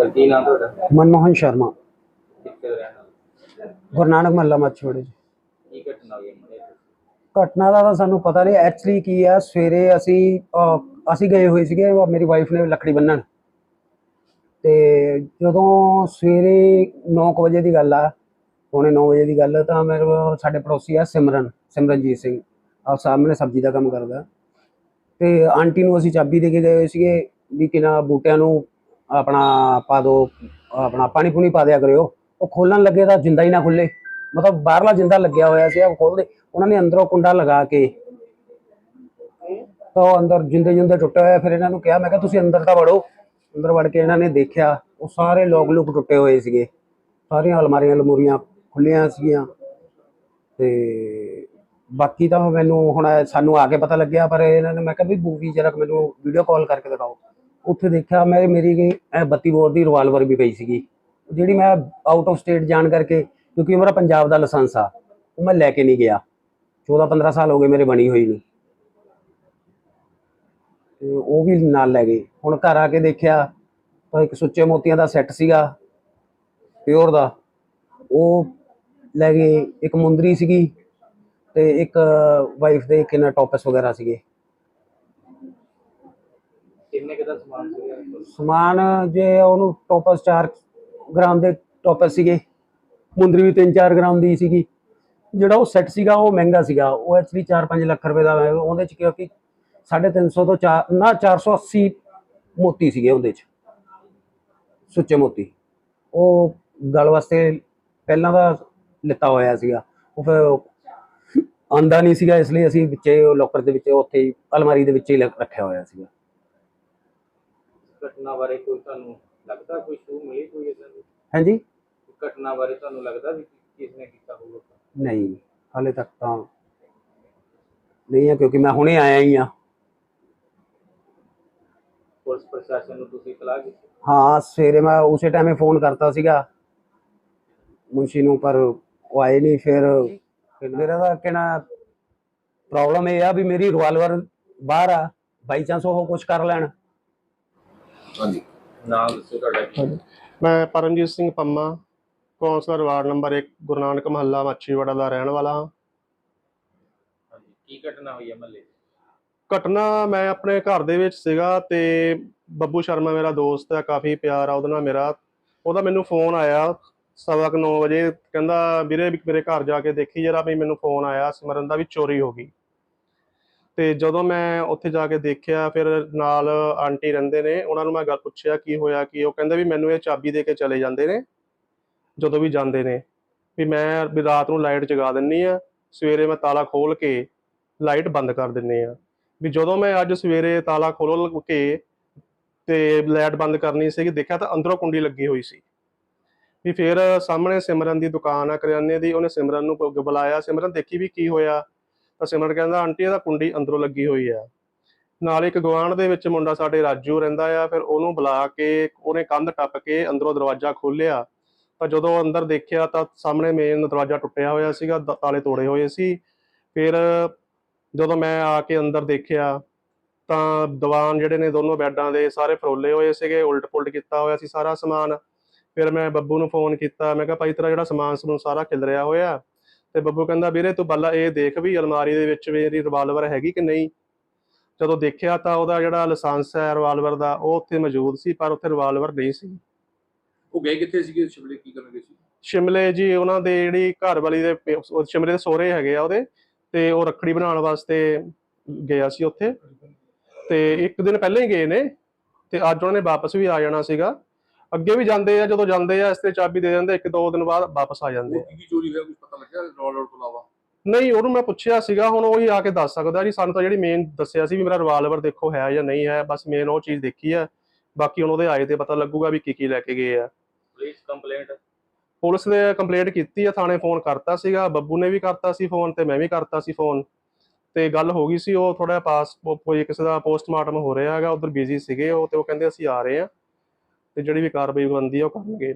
Sir ਕੀ ਨਾਮ ਤੁਹਾਡਾ? ਮਨਮੋਹਨ ਸ਼ਰਮਾ। ਕਿੱਥੇ ਦਾ ਰਹਿਣ ਵਾਲਾ? ਗੁਰੂ ਨਾਨਕ ਮਹੱਲਾ ਮੱਛੋੜੇ ਕੀ ਘਟਨਾ ਹੋਈ ਮੜੇ ਘਟਨਾ ਦਾ ਤਾਂ ਸਾਨੂੰ ਪਤਾ ਨਹੀਂ ਐਕਚੁਅਲੀ ਕੀ ਹੈ ਸਵੇਰੇ ਅਸੀਂ ਅਹ, ਅਸੀਂ ਗਏ ਹੋਏ ਸੀਗੇ ਉਹ ਮੇਰੀ ਵਾਈਫ ਨੇ ਲੱਕੜੀ ਬੰਨਣ। ਤੇ ਜਦੋਂ ਸਵੇਰੇ 9 ਵਜੇ ਦੀ ਗੱਲ ਆ ਪੌਣੇ 9 ਵਜੇ ਦੀ ਗੱਲ ਆ, ਤਾਂ ਮੇਰੇ ਕੋਲ ਸਾਡੇ ਪੜੋਸੀ ਆ ਸਿਮਰਨ ਸਿਮਰਨਜੀਤ ਸਿੰਘ। ਆ ਸਾਹਮਣੇ ਸਬਜ਼ੀ ਦਾ ਕੰਮ ਕਰਦਾ। ਤੇ ਆਂਟੀ ਨੂੰ ਅਸੀਂ ਚਾਬੀ ਦੇ ਕੇ ਗਏ ਹੋਏ ਸੀਗੇ ਵੀ ਕਿਨਾ ਬੂਟਿਆਂ ਨੂੰ ਆਪਣਾ ਪਾ ਦੋ, ਆਪਣਾ ਪਾਣੀ ਪੂਣੀ ਪਾ ਦਿਆ ਕਰਿਓ। ਉਹ ਖੋਲਣ ਲੱਗੇ ਤਾਂ ਜਿੰਦਾ ਹੀ ਨਾ ਖੁੱਲੇ। ਮਤਲਬ ਬਾਹਰਲਾ ਜਿੰਦਾ ਲੱਗਿਆ ਹੋਇਆ ਸੀ, ਉਹ ਖੋਲਦੇ। ਉਹਨਾਂ ਨੇ ਅੰਦਰੋਂ ਕੁੰਡਾ ਲਗਾ ਕੇ ਤਾਂ ਉਹ ਅੰਦਰ ਜਿੰਦੇ ਜਿੰਦੇ ਟੁੱਟਿਆ ਹੋਇਆ ਫਿਰ ਇਹਨਾਂ ਨੂੰ ਕਿਹਾ, ਮੈਂ ਕਿਹਾ, ਤੁਸੀਂ ਅੰਦਰ ਤਾਂ ਵੜੋ। ਅੰਦਰ ਵੜ ਕੇ ਇਹਨਾਂ ਨੇ ਦੇਖਿਆ, ਉਹ ਸਾਰੇ ਲੋਕ ਲੁਕ ਟੁੱਟੇ ਹੋਏ ਸੀਗੇ। ਸਾਰੀਆਂ ਅਲਮਾਰੀਆਂ ਲਮੂਰੀਆਂ ਖੁੱਲੀਆਂ ਸੀਗੀਆਂ। ਤੇ ਬਾਕੀ ਤਾਂ ਮੈਨੂੰ ਹੁਣ ਸਾਨੂੰ ਆ ਕੇ ਪਤਾ ਲੱਗਿਆ, ਪਰ ਇਹਨਾਂ ਨੇ, ਮੈਂ ਕਿਹਾ ਵੀ ਬੂਵੀ ਜਰਾ ਮੈਨੂੰ ਵੀਡੀਓ ਕਾਲ ਕਰਕੇ ਦਿਖਾਓ। ਉੱਥੇ ਦੇਖਿਆ ਮੈਂ, ਮੇਰੀ ਗਈ ਇਹ 32 ਬੋਰ ਦੀ ਰਿਵਾਲਵਰ ਵੀ ਪਈ ਸੀਗੀ। ਜਿਹੜੀ ਮੈਂ ਆਊਟ ਆਫ ਸਟੇਟ ਜਾਣ ਕਰਕੇ, ਕਿਉਂਕਿ ਮੇਰਾ ਪੰਜਾਬ ਦਾ ਲਾਇਸੈਂਸ ਆ, ਉਹ ਮੈਂ ਲੈ ਕੇ ਨਹੀਂ ਗਿਆ। 14 15 ਸਾਲ ਹੋ ਗਏ ਮੇਰੇ ਬਣੀ ਹੋਈ ਨੂੰ। ਤੇ ਉਹ ਵੀ ਨਾਲ ਲੈ ਗਏ। ਹੁਣ ਘਰ ਆ ਕੇ ਦੇਖਿਆ, ਤਾਂ ਇੱਕ ਸੁੱਚੇ ਮੋਤੀਆਂ ਦਾ ਸੈੱਟ ਸੀਗਾ ਪਿਓਰ ਦਾ। ਉਹ ਲੈ ਗਏ, ਇੱਕ ਮੁੰਦਰੀ ਸੀਗੀ ਤੇ ਇੱਕ ਵਾਈਫ ਦੇ ਕਿੰਨਾ ਟੌਪਸ ਵਗੈਰਾ ਸੀਗੇ। ਕਿੰਨੇ ਕੁ ਸਮਾਨ ਸੀਗਾ? ਸਮਾਨ ਜੇ ਉਹਨੂੰ ਟੌਪਸ 4 ਗ੍ਰਾਮ ਦੇ ਟੌਪਸ ਸੀਗੇ। ਮੁੰਦਰੀ ਵੀ 3-4 ਗ੍ਰਾਮ ਦੀ ਸੀਗੀ। ਜਿਹੜਾ ਉਹ ਸੈੱਟ ਸੀਗਾ, ਉਹ ਮਹਿੰਗਾ ਸੀਗਾ। ਉਹ ਐਕਚੁਅਲੀ 4-5 ਲੱਖ ਰੁਪਏ ਦਾ ਹੈ। ਉਹਦੇ ਚ ਕਿਉਂਕਿ 350 ਤੋਂ 4 ਨਾ 480 ਮੋਤੀ ਸੀਗੇ ਉਹਦੇ ਚ। ਸੁੱਚੇ ਮੋਤੀ। ਉਹ ਗਲ ਵਾਸਤੇ ਪਹਿਲਾਂ ਦਾ ਲਿੱਤਾ ਹੋਇਆ ਸੀਗਾ। ਉਹ ਫਿਰ ਆਂਦਾ ਨਹੀਂ ਸੀਗਾ, ਇਸ ਲਈ ਅਸੀਂ ਵਿੱਚੇ, ਉਹ ਲੋਕਰ ਦੇ ਵਿੱਚ, ਉੱਥੇ ਹੀ ਅਲਮਾਰੀ ਦੇ ਵਿੱਚ ਹੀ ਲ- ਰੱਖਿਆ ਹੋਇਆ ਸੀਗਾ। ਘਟਨਾ ਬਾਰੇ ਕੋਈ ਤੁਹਾਨੂੰ ਲੱਗਦਾ ਕੋਈ ਸ਼ੂ ਮਿਲੀ ਕੋਈ ਇਦਾਂ ਦੀ ਹਾਂਜੀ? ਘਟਨਾ ਬਾਰੇ ਤੁਹਾਨੂੰ ਲੱਗਦਾ ਵੀ ਕਿਸ ਨੇ ਕੀਤਾ ਹੋਊਗਾ? ਨਹੀਂ ਹਾਲੇ ਤੱਕ ਤਾਂ ਨਹੀਂ ਹੈ ਕਿਉਂਕਿ ਮੈਂ ਹੁਣੇ ਆਇਆ ਹੀ ਆ ਪੁਲਿਸ ਪ੍ਰਸ਼ਾਸਨ ਨੂੰ ਤੁਸੀਂ ਇਤਲਾਹ ਕੀਤੀ ਹਾਂ ਸਵੇਰੇ ਮੈਂ ਉਸੇ ਟਾਈਮੇ ਫੋਨ ਕਰਤਾ ਸੀਗਾ। ਮੁੰਸ਼ੀ ਨੂੰ ਪਰ ਉਹ ਆਏ ਨਹੀਂ ਫਿਰ ਫਿਰ ਮੇਰਾ ਤਾਂ ਕਹਿਣਾ ਪ੍ਰੋਬਲਮ ਇਹ ਆ ਵੀ ਮੇਰੀ ਰਿਵਾਲਵਰ ਬਾਹਰ ਆ ਬਾਈ ਚਾਂਸ ਉਹ ਕੁਝ ਕਰ ਲੈਣ। ਹਾਂਜੀ। ਨਾਮ ਦੱਸੋ ਤੁਹਾਡਾ ਕੀ? ਮੈਂ Paramjit Singh Pamma councillor ward number 1 Guru Nanak Mohalla Machhiwara ਦਾ ਰਹਿਣ ਵਾਲਾ ਹਾਂ। ਹਾਂਜੀ ਕੀ ਘਟਨਾ ਹੋਈ ਹੈ ਮਹੱਲੇ ਘਟਨਾ ਮੈਂ ਆਪਣੇ ਘਰ ਦੇ ਵਿੱਚ ਸੀਗਾ ਤੇ ਬੱਬੂ ਸ਼ਰਮਾ ਮੇਰਾ ਦੋਸਤ ਹੈ ਕਾਫੀ ਪਿਆਰ ਆ ਉਹਦੇ ਨਾਲ ਮੇਰਾ। ਉਹਦਾ ਮੈਨੂੰ ਫੋਨ ਆਇਆ ਸਵਾ ਕੁ 9 ਵਜੇ ਕਹਿੰਦਾ ਵੀਰੇ ਵੀ ਮੇਰੇ ਘਰ ਜਾ ਕੇ ਦੇਖੀ ਜਰਾ ਵੀ ਮੈਨੂੰ ਫੋਨ ਆਇਆ ਸਿਮਰਨ ਦਾ ਵੀ ਚੋਰੀ ਹੋ ਗਈ। ਤੇ ਜਦੋਂ ਮੈਂ ਉੱਥੇ ਜਾ ਕੇ ਦੇਖਿਆ, ਫਿਰ ਨਾਲ ਆਂਟੀ ਰਹਿੰਦੇ ਨੇ, ਉਹਨਾਂ ਨੂੰ ਮੈਂ ਗੱਲ ਪੁੱਛਿਆ, ਕੀ ਹੋਇਆ, ਕੀ ਉਹ ਕਹਿੰਦੇ ਵੀ ਮੈਨੂੰ ਇਹ ਚਾਬੀ ਦੇ ਕੇ ਚਲੇ ਜਾਂਦੇ ਨੇ, ਜਦੋਂ ਵੀ ਜਾਂਦੇ ਨੇ। ਵੀ ਮੈਂ ਵੀ ਰਾਤ ਨੂੰ ਲਾਈਟ ਜਗਾ ਦਿੰਨੀ ਆ, ਸਵੇਰੇ ਮੈਂ ਤਾਲਾ ਖੋਲ ਕੇ ਲਾਈਟ ਬੰਦ ਕਰ ਦਿੰਨੇ ਆ। ਵੀ ਜਦੋਂ ਮੈਂ ਅੱਜ ਸਵੇਰੇ ਤਾਲਾ ਖੋਲ ਕੇ ਤੇ ਲਾਈਟ ਬੰਦ ਕਰਨੀ ਸੀਗੀ, ਦੇਖਿਆ ਤਾਂ ਅੰਦਰੋਂ ਕੁੰਡੀ ਲੱਗੀ ਹੋਈ ਸੀ। ਵੀ ਫਿਰ ਸਾਹਮਣੇ ਸਿਮਰਨ ਦੀ ਦੁਕਾਨ ਆ, ਕਰਿਆਨੇ ਦੀ, ਉਹਨੇ ਸਿਮਰਨ ਨੂੰ ਬੁਲਾਇਆ। ਸਿਮਰਨ ਦੇਖੀ ਵੀ ਕੀ ਹੋਇਆ। ਤਾਂ ਸਿਮਰ ਕਹਿੰਦਾ, ਆਂਟੀ, ਇਹਦਾ ਕੁੰਡੀ ਅੰਦਰੋਂ ਲੱਗੀ ਹੋਈ ਆ। ਨਾਲ ਇੱਕ ਗਵਾਂਢ ਦੇ ਵਿੱਚ ਮੁੰਡਾ ਸਾਡੇ ਰਾਜੂ ਰਹਿੰਦਾ ਆ, ਫਿਰ ਉਹਨੂੰ ਬੁਲਾ ਕੇ ਉਹਨੇ ਕੰਧ ਟੱਪ ਕੇ ਅੰਦਰੋਂ ਦਰਵਾਜ਼ਾ ਖੋਲ੍ਹਿਆ। ਤਾਂ ਜਦੋਂ ਅੰਦਰ ਦੇਖਿਆ ਤਾਂ ਸਾਹਮਣੇ ਮੇਨ ਦਰਵਾਜ਼ਾ ਟੁੱਟਿਆ ਹੋਇਆ ਸੀਗਾ, ਦ- ਤਾਲੇ ਤੋੜੇ ਹੋਏ ਸੀ। ਫਿਰ ਜਦੋਂ ਮੈਂ ਆ ਕੇ ਅੰਦਰ ਦੇਖਿਆ ਤਾਂ ਦੀਵਾਨ ਜਿਹੜੇ ਨੇ ਦੋਨੋਂ ਬੈੱਡਾਂ ਦੇ ਸਾਰੇ ਫਰੋਲੇ ਹੋਏ ਸੀਗੇ ਉਲਟ ਪੁਲਟ ਕੀਤਾ ਹੋਇਆ ਸੀ ਸਾਰਾ ਸਮਾਨ। ਫਿਰ ਮੈਂ ਬੱਬੂ ਨੂੰ ਫੋਨ ਕੀਤਾ, ਮੈਂ ਕਿਹਾ, ਭਾਈ, ਤੇਰਾ ਜਿਹੜਾ ਸਮਾਨ ਸਮੂਨ ਸਾਰਾ ਖਿਲ ਰਿਹਾ ਹੋਇਆ। ਤੇ ਬੱਬੂ ਕਹਿੰਦਾ ਵੀਰੇ ਤੂੰ ਬੱਲਾ ਇਹ ਦੇਖ ਵੀ ਅਲਮਾਰੀ ਦੇ ਵਿੱਚ ਮੇਰੀ ਰਿਵਾਲਵਰ ਹੈਗੀ ਕਿ ਨਹੀਂ? ਜਦੋਂ ਦੇਖਿਆ ਤਾਂ ਉਹਦਾ ਜਿਹੜਾ ਲਾਇਸੈਂਸ ਹੈ ਰਿਵਾਲਵਰ ਦਾ ਉਹ ਉੱਥੇ ਮੌਜੂਦ ਸੀ ਪਰ ਉੱਥੇ ਰਿਵਾਲਵਰ ਨਹੀਂ ਸੀ। ਉਹ ਗਏ ਕਿੱਥੇ ਸੀਗੇ? ਸ਼ਿਮਲੇ ਕੀ ਕਰਨ ਗਏ ਸੀ? ਸ਼ਿਮਲੇ ਜੀ ਉਹਨਾਂ ਦੇ ਜਿਹੜੀ ਘਰ ਵਾਲੀ ਦੇ ਸ਼ਿਮਲੇ ਦੇ ਸਹੁਰੇ ਹੈਗੇ ਆ ਉਹਦੇ ਤੇ ਉਹ ਰੱਖੜੀ ਬਣਾਉਣ ਵਾਸਤੇ ਗਿਆ ਸੀ ਉੱਥੇ। ਤੇ ਇੱਕ ਦਿਨ ਪਹਿਲਾਂ ਹੀ ਗਏ ਨੇ ਤੇ ਅੱਜ ਉਹਨਾਂ ਨੇ ਵਾਪਸ ਵੀ ਆ ਜਾਣਾ ਸੀਗਾ। ਅੱਗੇ ਵੀ ਜਾਂਦੇ ਆ ਜਦੋਂ ਜਾਂਦੇ ਆ ਇਸ ਤੇ ਚਾਬੀ ਦੇ ਦਿੰਦੇ ਇੱਕ ਦੋ ਦਿਨ ਬਾਅਦ ਵਾਪਸ ਆ ਜਾਂਦੇ ਆ। ਕੀ ਕੀ ਚੋਰੀ ਹੋਇਆ ਕੁਝ ਪਤਾ ਲੱਗਿਆ ਰੋਲ ਤੋਂ ਇਲਾਵਾ? ਨਹੀਂ ਉਹਨੂੰ ਮੈਂ ਪੁੱਛਿਆ ਸੀਗਾ ਹੁਣ ਉਹ ਹੀ ਆ ਕੇ ਦੱਸ ਸਕਦਾ ਜੀ ਸਾਨੂੰ ਤਾਂ ਜਿਹੜੀ ਮੇਨ ਦੱਸਿਆ ਸੀ ਵੀ ਮੇਰਾ ਰਿਵਾਲਵਰ ਦੇਖੋ ਹੈ ਜਾਂ ਨਹੀਂ ਹੈ ਬਸ ਮੇਨ ਉਹ ਚੀਜ਼ ਦੇਖੀ ਆ। ਬਾਕੀ ਹੁਣ ਉਹਦੇ ਆਏ ਤੇ ਪਤਾ ਲੱਗੂਗਾ ਵੀ ਕੀ ਕੀ ਲੈ ਕੇ ਗਏ ਆ। ਪੁਲਿਸ ਕੰਪਲੇਂਟ ਪੁਲਿਸ ਨੇ ਕੰਪਲੇਂਟ ਕੀਤੀ ਆ ਥਾਣੇ ਫੋਨ ਕਰਤਾ ਸੀਗਾ ਬੱਬੂ ਨੇ ਵੀ ਕਰਤਾ ਸੀ ਫੋਨ ਤੇ ਮੈਂ ਵੀ ਕਰਤਾ ਸੀ ਫੋਨ ਤੇ ਗੱਲ ਹੋ ਗਈ ਸੀ ਉਹ ਥੋੜਾ ਪਾਸ ਕੋਈ ਕਿਸੇ ਦਾ ਪੋਸਟਮਾਰਟਮ ਹੋ ਰਿਹਾ ਹੈਗਾ ਉਧਰ ਬਿਜ਼ੀ ਸੀਗੇ ਉਹ ਤੇ ਉਹ ਕਹਿੰਦੇ ਅਸੀਂ ਆ ਰਹੇ ਆ। ਤੇ ਜਿਹੜੀ ਵੀ ਕਾਰਵਾਈ ਬਣਦੀ ਆ ਉਹ ਕਰਨਗੇ।